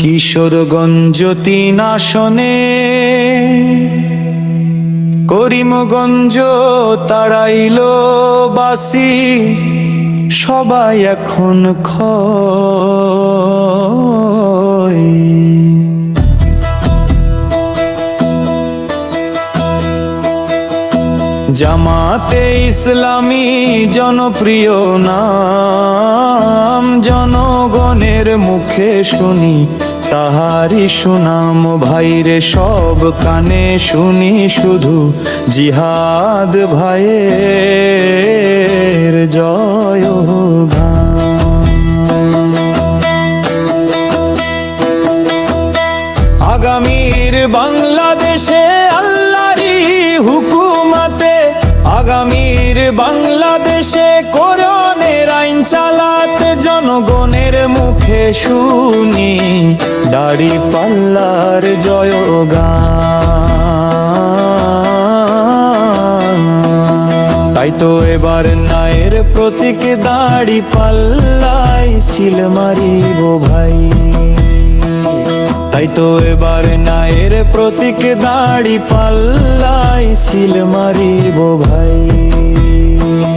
কিশোরগঞ্জ তিন আসনে করিমগঞ্জ তারাইল বাসি সবাই এখন ক্ষয় জামাতে ইসলামী জনপ্রিয় নাম, জনগণের মুখে শুনি তাহারি সুনাম ভাইরে সব কানে শুনি শুধু জিহাদ ভাইয়ের জয় আগামীর বাংলাদেশে বাংলাদেশে কোরআনের আইন চালাতে জনগণের মুখে শুনি। দাড়ি পাল্লার জয়গান। তাই তো এবার নায়ের প্রতীক দাড়ি পাল্লাই সিল মারিব ভাই। তাই তো এবার নায়ের প্রতীক দাড়ি পাল্লাই সিল মারিব ভাই।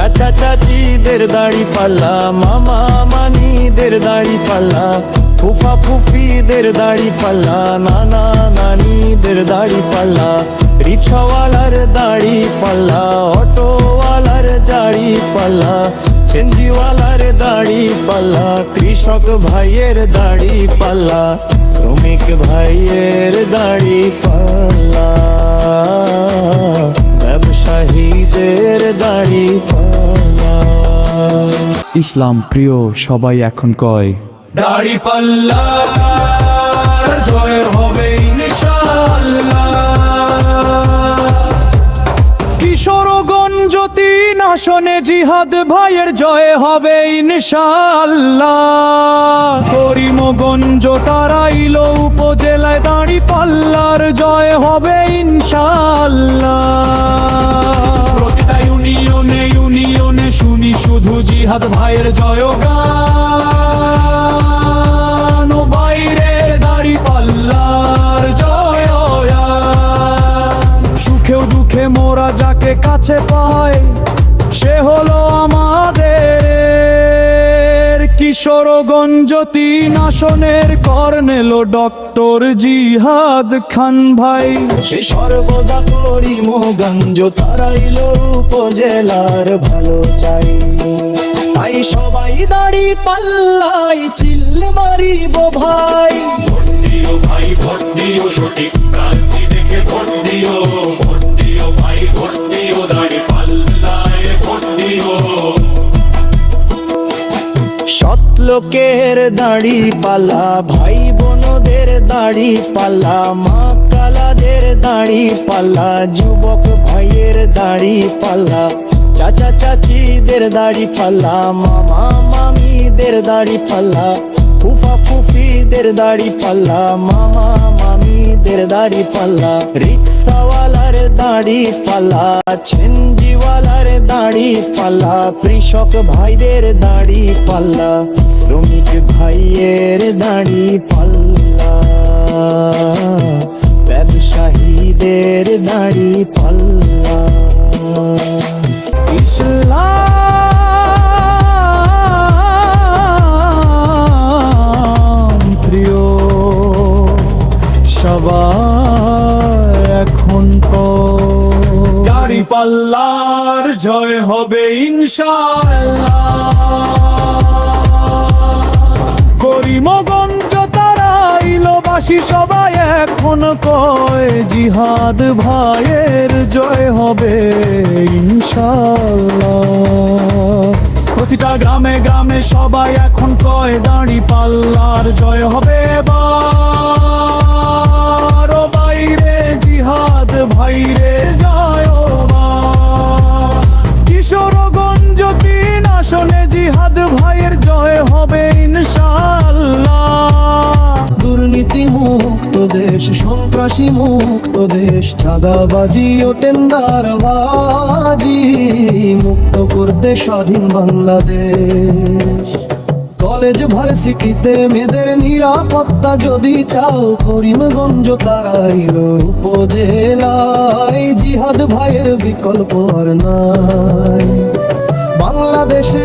চাচা চাচিদের দাড়ি পাল্লা, মামা মানিদের দাড়ি পাল্লা, ফুফা ফুফিদের দাড়ি পাল্লা, নানা নানিদের দাড়ি পাল্লা, রিক্সাওয়ালার দাড়ি পাল্লা, অটোওয়ালার দাড়ি পাল্লা চেন্দিওয়ালার দাড়ি পাল্লা, কৃষক ভাইয়ের দাড়ি পাল্লা, শ্রমিক ভাইয়ের দাড়ি পাল্লা, ব্যবসায়ীদের দাড়ি পাল্লা। ইসলাম প্রিয় সবাই এখন কয়, দাড়ি আসনে জিহাদ ভাইয়ের জয় হবে ইনশাআল্লাহ। করিমগঞ্জ তারাইল উপজেলায় দাঁড়ি পাল্লার জয় হবে ইনশাআল্লাহ। জিহাদ ভাইয়ের জয় গান বাইরে দাড়ি পাল্লার জয় সুখেও দুঃখে মোরা যাকে কাছে পায় সে হলো আমাদের কিশোরগঞ্জ তিন আসনের কর্নেল ডক্টর জিহাদ খান ভাই। সে সর্বদা করি মোগঞ্জ তারাইল উপজেলার ভালো চাই। তাই সবাই দাড়ি পাল্লাই চিল মারিব ভাই। ভোট দিও ভাই ভোট দিও সঠিক প্রার্থী দেখে ভোট দিও ভোট দিও ভাই ভোট দিও দাড়ি পাল্লায় ভোট দিও সৎ লোকের দাড়ি পাল্লা ভাই বোনদের দাড়ি পাল্লা মা কালাদের দাড়ি পাল্লা যুবক ভাইয়ের দাড়ি পাল্লা। চাচা চাচিদের দাড়ি পাল্লা, মামা মামিদের দাড়ি পাল্লা, ফুফা ফুফিদের দাড়ি পাল্লা, মামা মামিদের দাড়ি পাল্লা, রিক্সাওয়ালার দাড়ি পাল্লা, ছেনজিওয়ালার দাড়ি পাল্লা, কৃষক ভাইদের দাড়ি পাল্লা, শ্রমিক ভাইয়ের দাড়ি পাল্লা, ব্যবসায়ীদের দাড়ি পাল্লা। জয় হবে ইনশাল্লাহ করিমগঞ্জ তারাইলবাসী সবাই এখন কয়, জিহাদ ভাইয়ের জয় হবে ইনশাল্লাহ প্রতিটা গ্রামে গ্রামে সবাই এখন কয়, দাঁড়ি পাল্লার জয় হবে বা বাইরে, জিহাদ ভাইরে জয় জিহাদ ভাইয়ের জয় হবে দুর্নীতি মুক্ত দেশ, সন্ত্রাসী মুক্ত দেশ, চাঁদাবাজি ও টেন্ডারবাজি মুক্ত করতে স্বাধীন বাংলাদেশ। কলেজ ভার্সিটিতে মেয়েদের নিরাপত্তা যদি চাও, করিমগঞ্জ তারাই উপজেলায়। জিহাদ ভাইয়ের বিকল্প আর নাই। বাংলাদেশে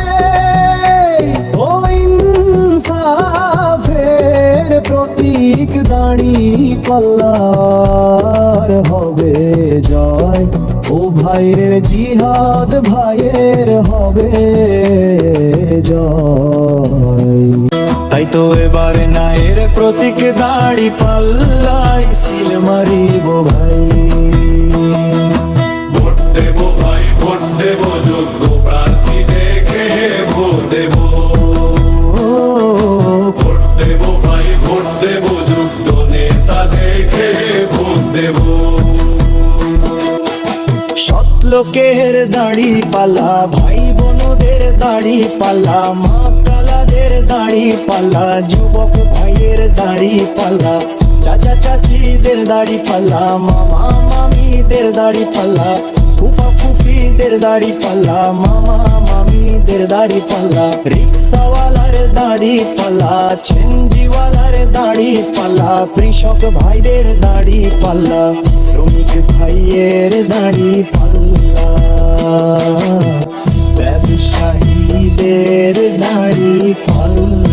প্রতীক দাঁড়ি পাল্লার হবে জয়। ও ভাইয়ের জিহাদ, ভাইয়ের হবে জয়। তাই তো এবারে নায়ের প্রতীক দাঁড়ি পাল্লাই সিল মারিব ভাই। লোকের দাড়ি পাল্লা, ভাই বোনদের দাড়ি পাল্লা, মা কালাদের দাড়ি পাল্লা, যুবক ভাইয়ের দাড়ি পাল্লা, চাচা চাচিদের দাড়ি পাল্লা, মামা মামিদের দাড়ি পাল্লা, ফুফা ফুফিদের দাড়ি পাল্লা, মামা মাইদের দাড়ি পাল্লা, রিক্সাওয়ালার দাড়ি পাল্লা ছেঞ্জিওয়ালার দাড়ি পাল্লা, কৃষক ভাইদের দাড়ি পাল্লা, শ্রমিক ভাইয়ের দাড়ি পাল্লা, ব্যবসায়ীদের দাড়ি পাল্লা।